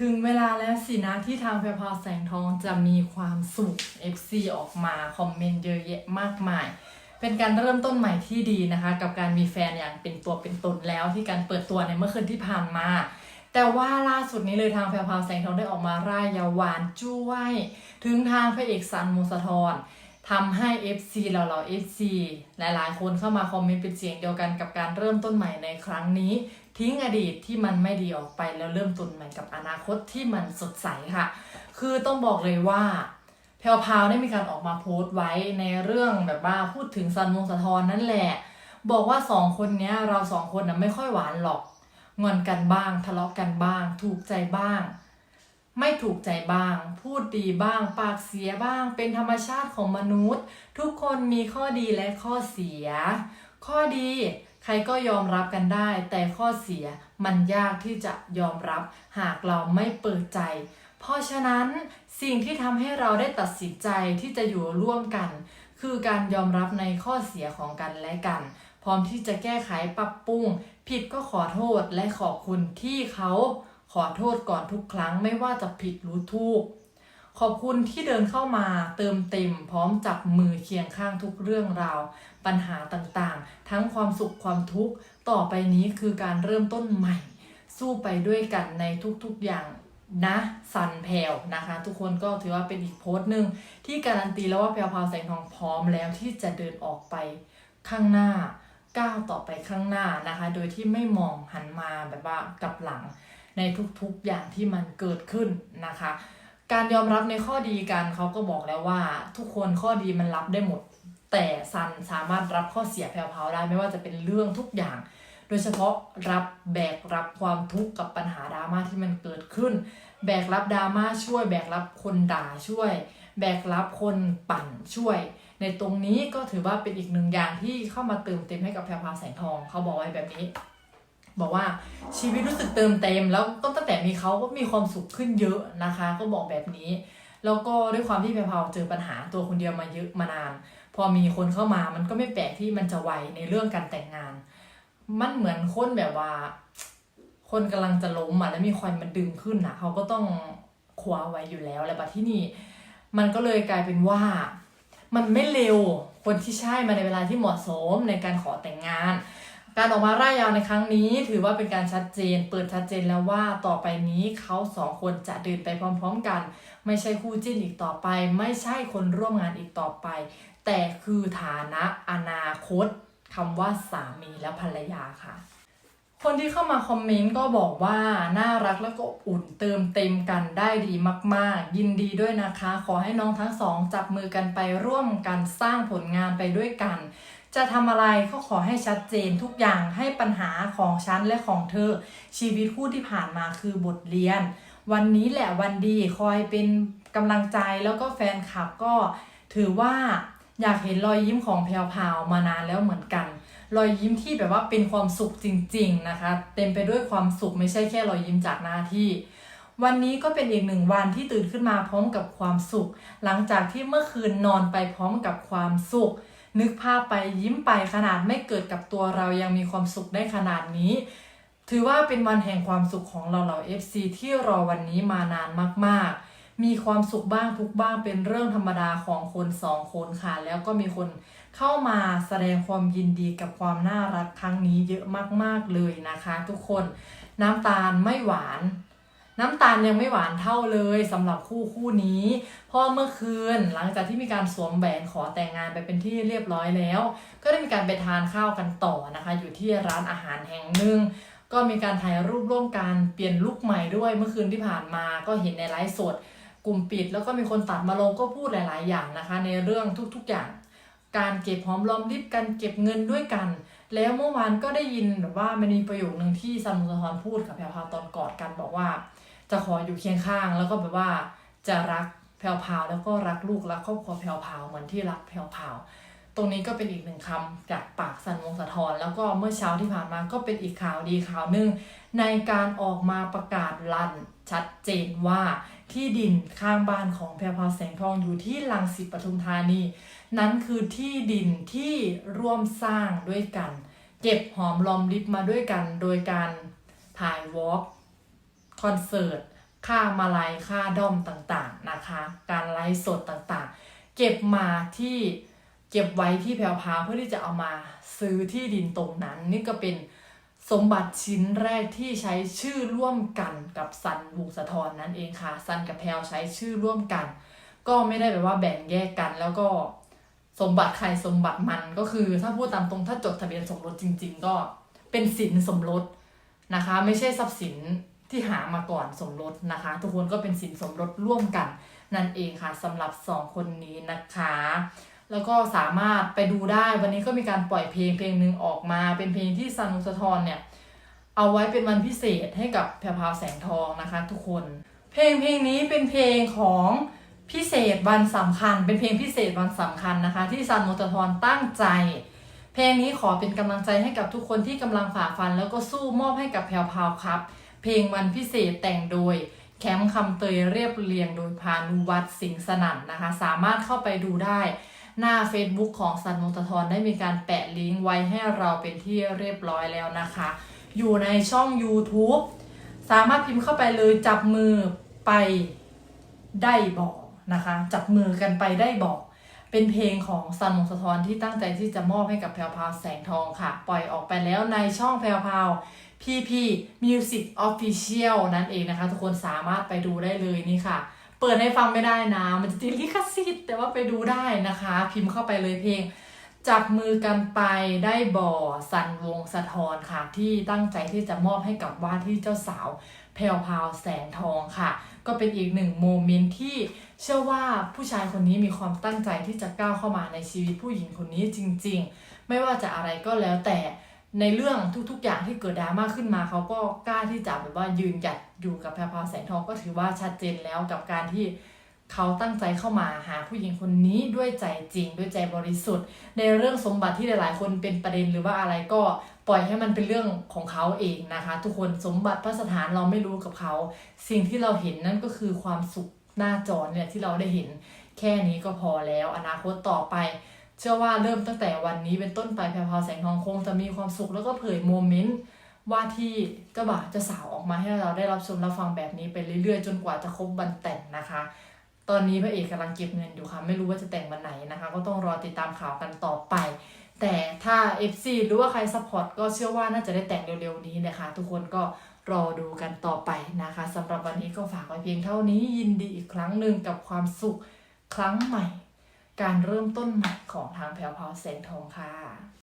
ถึงเวลาแล้วสินะที่ทางแพรพราวแสงทองจะมีความสุข FC ออกมาคอมเมนต์เยอะแยะมากมาย เป็นการเริ่มต้นใหม่ที่ดีนะคะ กับการมีแฟนอย่างเป็นตัวเป็นตนแล้วที่การเปิดตัวในเมื่อคืนที่ผ่านมา แต่ว่าล่าสุดนี้เลยทางแพรพราวแสงทองได้ออกมาร่ายยาวหวานจ้วย ถึงทางพระเอกสันมูสะทร ทำให้ FC เราเรา FC หลายๆ คนเข้ามาคอมเมนต์เป็นเสียงเดียวกันกับการเริ่มต้นใหม่ในครั้งนี้ ทิ้งอดีตที่มันไม่ดีออกไปแล้วเริ่มต้นใหม่กับอนาคตที่มันสดใสค่ะ คือต้องบอกเลยว่าแพรวพาวได้มีการออกมาโพสต์ไว้ในเรื่องแบบว่าพูดถึงซันมงสะทอนนั่นแหละ บอกว่าสองคนเนี้ยเราสองคนนะไม่ค่อยหวานหรอกงอนกันบ้าง ทะเลาะกันบ้าง ถูกใจบ้าง ไม่ถูกใจบ้าง พูดดีบ้าง ปากเสียบ้าง เป็นธรรมชาติของมนุษย์ ทุกคนมีข้อดีและข้อเสีย ข้อดีใครก็ยอมรับกันได้ แต่ข้อเสียมันยากที่จะยอมรับ หากเราไม่เปิดใจ เพราะฉะนั้นสิ่งที่ทำให้เราได้ตัดสินใจที่จะอยู่ร่วมกัน คือการยอมรับในข้อเสียของกันและกัน พร้อมที่จะแก้ไขปรับปรุง ผิดก็ขอโทษและขอบคุณที่เขา ขอโทษก่อนทุกครั้งไม่ว่าจะผิดหรือถูก ขอบคุณที่เดินเข้ามาเติมเต็มพร้อมจับมือเคียงข้างทุกเรื่องราว ปัญหาต่างๆ ทั้งความสุขความทุกข์ต่อไปนี้คือการเริ่มต้นใหม่ สู้ไปด้วยกันในทุกๆอย่างนะสันแพลวนะคะ ทุกคนก็ถือว่าเป็นอีกโพสต์หนึ่งที่การันตีแล้วว่าแพลวพราวแสงทองพร้อมแล้วที่จะเดินออกไปข้างหน้าก้าวต่อไปข้างหน้านะคะ โดยที่ไม่มองหันมาแบบว่ากลับหลัง ในทุกๆอย่างที่มันเกิดขึ้นนะคะ การยอมรับในข้อดีกันเขาก็บอกแล้วว่า ทุกคนข้อดีมันรับได้หมด แต่ซันสามารถรับข้อเสียแผ่วๆได้ไม่ว่าจะเป็นเรื่องทุกอย่าง โดยเฉพาะรับแบกรับความทุกข์กับปัญหาดราม่าที่มันเกิดขึ้น แบกรับดราม่าช่วย แบกรับคนด่าช่วย แบกรับคนปั่นช่วยในตรงนี้ก็ถือว่าเป็นอีกหนึ่งอย่างที่เข้ามาเติมเต็มให้กับแพรพราวแสงทอง เขาบอกไว้แบบนี้ บอกว่าชีวิตรู้สึกเติมเต็ม แล้วก็ตั้งแต่มีเขาก็มีความสุขขึ้นเยอะนะคะ ก็บอกแบบนี้ แล้วก็ด้วยความที่แพรพราวเจอปัญหาตัวคนเดียวมาเยอะมานาน พอมีคนเข้ามามันก็ไม่แปลกที่มันจะไวในเรื่องการแต่งงาน มันเหมือนคนแบบว่า คนกำลังจะล้มอะแล้วมีควันมันดึงขึ้นอะเขาก็ต้องคว้าไว้อยู่แล้วแล้วบัดที่นี่ มันก็เลยกลายเป็นว่า มันไม่เร็วคนที่ใช่มาในเวลาที่เหมาะสมในการขอแต่งงาน การออกมาร่ายยาวในครั้งนี้ ถือว่าเป็นการชัดเจน เปิดชัดเจนแล้วว่าต่อไปนี้เขาสองคนจะเดินไปพร้อม ๆ กัน ไม่ใช่คู่จิ้นอีกต่อไป ไม่ใช่คนร่วมงานอีกต่อไป แต่คือฐานะอนาคตคำว่าสามีและภรรยาค่ะ คนที่เข้ามาคอมเมนต์ก็บอกว่า น่ารักแล้วก็อุ่นเติมเต็มกันได้ดีมาก ๆ ยินดีด้วยนะคะ ขอให้น้องทั้งสองจับมือกันไปร่วมกันสร้างผลงานไปด้วยกัน จะทำอะไรก็ขอให้ชัดเจนทุกอย่างให้ปัญหาของฉันและของเธอ ชีวิตคู่ที่ผ่านมาคือบทเรียน วันนี้แหละวันดีคอยเป็นกำลังใจแล้วก็แฟนคลับก็ถือว่าอยากเห็นรอยยิ้มของแพรวพาวมานานแล้วเหมือนกัน รอยยิ้มที่แบบว่าเป็นความสุขจริง ๆนะคะ เต็มไปด้วยความสุขไม่ใช่แค่รอยยิ้มจากหน้าที่ วันนี้ก็เป็นอีกหนึ่งวันที่ตื่นขึ้นมาพร้อมกับความสุข หลังจากที่เมื่อคืนนอนไปพร้อมกับความสุข นึกภาพไปยิ้มไปขนาดไม่เกิดกับตัวเรายังมีความสุขได้ขนาดนี้ ถือว่าเป็นวันแห่งความสุขของเราเหล่า FC ที่รอวันนี้มานานมากๆ มีความสุขบ้างทุกบ้างเป็นเรื่องธรรมดาของคนสองคนค่ะ แล้วก็มีคนเข้ามาแสดงความยินดีกับความน่ารักครั้งนี้เยอะมากๆเลยนะคะ ทุกคนน้ำตาลไม่หวาน น้ำตาลยังไม่หวานเท่าเลยสำหรับคู่คู่นี้ เพราะเมื่อคืนหลังจากที่มีการสวมแหวนขอแต่งงานไปเป็นที่เรียบร้อยแล้ว ก็ได้มีการไปทานข้าวกันต่อนะคะ อยู่ที่ร้านอาหารแห่งหนึ่งก็มีการถ่ายรูปร่วมกันเปลี่ยนลุคใหม่ด้วยเมื่อคืนที่ผ่านมาก็เห็นในไลฟ์สด กลุ่มปิด แล้วก็มีคนตัดมาลงก็พูดหลาย ๆ อย่างนะคะ ในเรื่องทุก ๆ อย่าง การเก็บหอมรอมริบกันเก็บเงินด้วยกัน แล้วเมื่อวานก็ได้ยินแบบว่ามันมีประโยคหนึ่งที่ซันมุสทรพูดกับแพรพาตอนกอดกันบอกว่า จะขออยู่เคียงข้าง แล้วก็แบบว่าจะรักแพรวพาวแล้วก็รักลูกรักครอบครัวแพรวพาวเหมือนที่รักแพรวพาวตรงนี้ก็เป็นอีกหนึ่งคำจากปากสันวงสะทอนแล้วก็เมื่อเช้าที่ผ่านมาก็เป็นอีกข่าวดีข่าวหนึ่งในการออกมาประกาศลั่นชัดเจนว่าที่ดินข้างบ้านของแพรพาแสงทองอยู่ที่ลังสิตปทุมธานี นั้นคือที่ดินที่ร่วมสร้างด้วยกัน เก็บหอมรอมริบมาด้วยกัน โดยการถ่ายวอล์ก คอนเสิร์ต ค่ามาลายค่าด้อมต่างๆนะคะ การไลฟ์สดต่างๆ เก็บมาที่เก็บไว้ที่แพรวพาเพื่อที่จะเอามาซื้อที่ดินตรงนั้น นี่ก็เป็นสมบัติชิ้นแรกที่ใช้ชื่อร่วมกันกับซันบุกสะทอนนั่นเองค่ะซันกับแพรวใช้ชื่อร่วมกัน ก็ไม่ได้แบบว่าแบ่งแยกกัน แล้วก็สมบัติใครสมบัติมันก็คือ ถ้าพูดตามตรงถ้าจดทะเบียนสมรสจริง ๆ ก็เป็นสินสมรสนะคะ ไม่ใช่ทรัพย์สิน ที่หามาก่อนสมรสนะคะ ทุกคนก็เป็นสินสมรสร่วมกันนั่นเองค่ะสำหรับสองคนนี้นะคะ แล้วก็สามารถไปดูได้วันนี้ก็มีการปล่อยเพลงเพลงหนึ่งออกมา เป็นเพลงที่ซันุสทรเนี่ยเอาไว้เป็นวันพิเศษให้กับแพรวพาวแสงทองนะคะ ทุกคน เพลงเพลงนี้เป็นเพลงของพิเศษวันสำคัญ เป็นเพลงพิเศษวันสำคัญนะคะ ที่ซันนุสทรตั้งใจ เพลงนี้ขอเป็นกำลังใจให้กับทุกคนที่กำลังฝ่าฟัน แล้วก็สู้มอบให้กับแพรพาวครับ เพลงวันพิเศษแต่งโดยแคมป์คำเตยเรียบเรียงโดยพานุวัตรสิงห์สนั่นนะคะ สามารถเข้าไปดูได้หน้า Facebook ของซันมุตทรได้มีการแปะลิงก์ไว้ให้เราเป็นที่เรียบร้อยแล้วนะคะ อยู่ในช่อง YouTube สามารถพิมพ์เข้าไปเลยจับมือไปได้บอกนะคะ จับมือกันไปได้บอก เป็นเพลงของซันมงสะทรที่ตั้งใจที่จะมอบให้กับแพรวพราวแสงทองค่ะ ปล่อยออกไปแล้วในช่องแพรวพราว PP Music Official นั่นเองนะคะ ทุกคนสามารถไปดูได้เลยนี่ค่ะ เปิดให้ฟังไม่ได้นะ มันจะติดลิขสิทธิ์แต่ว่าไปดูได้นะคะ พิมพ์เข้าไปเลยเพลง จับมือกันไปได้บ่อสันวงสะทอนค่ะ ที่ตั้งใจที่จะมอบให้กับว่าที่เจ้าสาวแพรวพราวแสงทองค่ะ ก็เป็นอีกหนึ่งโมเมนต์ที่เชื่อว่าผู้ชายคนนี้มีความตั้งใจที่จะก้าวเข้ามาในชีวิตผู้หญิงคนนี้จริง ๆ ไม่ว่าจะอะไรก็แล้วแต่ ในเรื่องทุกๆอย่างที่เกิดดราม่าขึ้นมาเขาก็กล้าที่จะแบบว่ายืนหยัดอยู่กับแพรพาวแสงทองก็ถือว่าชัดเจนแล้วกับการที่เขาตั้งใจเข้ามาหาผู้หญิงคนนี้ด้วยใจจริงด้วยใจบริสุทธิ์ ในเรื่องสมบัติที่หลายๆ คนเป็นประเด็นหรือว่าอะไรก็ปล่อยให้มันเป็นเรื่องของเขาเองนะคะ ทุกคนสมบัติพระสถานเราไม่รู้กับเขา สิ่งที่เราเห็นนั่นก็คือความสุขหน้าจอเนี่ยที่เราได้เห็นแค่นี้ก็พอแล้ว อนาคตต่อไป เชื่อว่าเริ่มตั้งแต่วันนี้เป็นต้นไปแพรวพราวแสงทองคงจะมีความสุขแล้วก็เผยโมเมนต์ว่าที่เจ้าบ่าวเจ้าสาวออกมาให้เราได้รับชมรับฟังแบบนี้ไปเรื่อยๆ จนกว่าจะครบวันแต่งนะคะ ตอนนี้พระเอกกำลังเก็บเงินอยู่ค่ะ ไม่รู้ว่าจะแต่งวันไหนนะคะ ก็ต้องรอติดตามข่าวกันต่อไป แต่ถ้า FC หรือว่าใครซัพพอร์ตก็เชื่อว่าน่าจะได้แต่งเร็วๆนี้นะคะ ทุกคนก็รอดูกันต่อไปนะคะสำหรับวันนี้ก็ฝากไว้เพียงเท่านี้ยินดีอีกครั้งหนึ่งกับความสุขครั้งใหม่ การเริ่มต้นใหม่ของทางแพลวพาวเซนทองค่ะ